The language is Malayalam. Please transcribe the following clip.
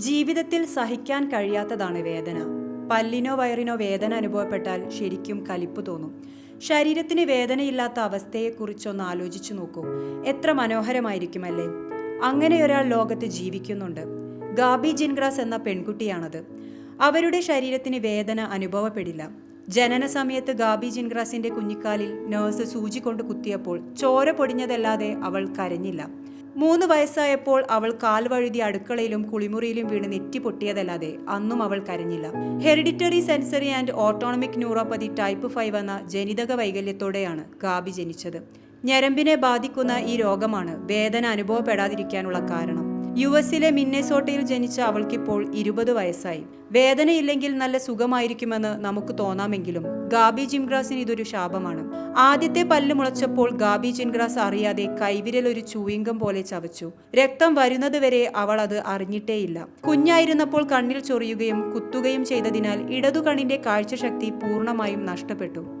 ജീവിതത്തിൽ സഹിക്കാൻ കഴിയാത്തതാണ് വേദന. പല്ലിനോ വയറിനോ വേദന അനുഭവപ്പെട്ടാൽ ശരിക്കും കലിപ്പ് തോന്നും. ശരീരത്തിന് വേദനയില്ലാത്ത അവസ്ഥയെക്കുറിച്ചൊന്ന് ആലോചിച്ചു നോക്കൂ. എത്ര മനോഹരമായിരിക്കുമല്ലേ? അങ്ങനെ ഒരാൾ ലോകത്ത് ജീവിക്കുന്നുണ്ട്. ഗാബി ജിൻഗ്രാസ് എന്ന പെൺകുട്ടിയാണത്. അവരുടെ ശരീരത്തിന് വേദന അനുഭവപ്പെടില്ല. ജനന സമയത്ത് ഗാബി ജിൻഗ്രാസിന്റെ കുഞ്ഞിക്കാലിൽ നേഴ്സ് സൂചി കൊണ്ട് കുത്തിയപ്പോൾ ചോര പൊടിഞ്ഞതല്ലാതെ അവൾ കരഞ്ഞില്ല. മൂന്ന് വയസ്സായപ്പോൾ അവൾ കാൽവഴുതി അടുക്കളയിലും കുളിമുറിയിലും വീണ് നെറ്റി പൊട്ടിയതല്ലാതെ അന്നും അവൾ കരഞ്ഞില്ല. Hereditary sensory and autonomic neuropathy type five എന്ന ജനിതക വൈകല്യത്തോടെയാണ് ഗാബി ജനിച്ചത്. ഞരമ്പിനെ ബാധിക്കുന്ന ഈ രോഗമാണ് വേദന അനുഭവപ്പെടാതിരിക്കാനുള്ള കാരണം. യു എസിലെ മിന്നേസോട്ടയിൽ ജനിച്ച അവൾക്കിപ്പോൾ ഇരുപത് വയസ്സായി. വേദനയില്ലെങ്കിൽ നല്ല സുഖമായിരിക്കുമെന്ന് നമുക്ക് തോന്നാമെങ്കിലും ഗാബി ജിംഗ്രാസിന് ഇതൊരു ശാപമാണ്. ആദ്യത്തെ പല്ല് മുളച്ചപ്പോൾ ഗാബി ജിൻഗ്രാസ് അറിയാതെ കൈവിരൽ ഒരു ചൂയിങ്കം പോലെ ചവച്ചു. രക്തം വരുന്നത് വരെ അവൾ അത് അറിഞ്ഞിട്ടേയില്ല. കുഞ്ഞായിരുന്നപ്പോൾ കണ്ണിൽ ചൊറിയുകയും കുത്തുകയും ചെയ്തതിനാൽ ഇടതുകണ്ണിന്റെ കാഴ്ചശക്തി പൂർണമായും നഷ്ടപ്പെട്ടു.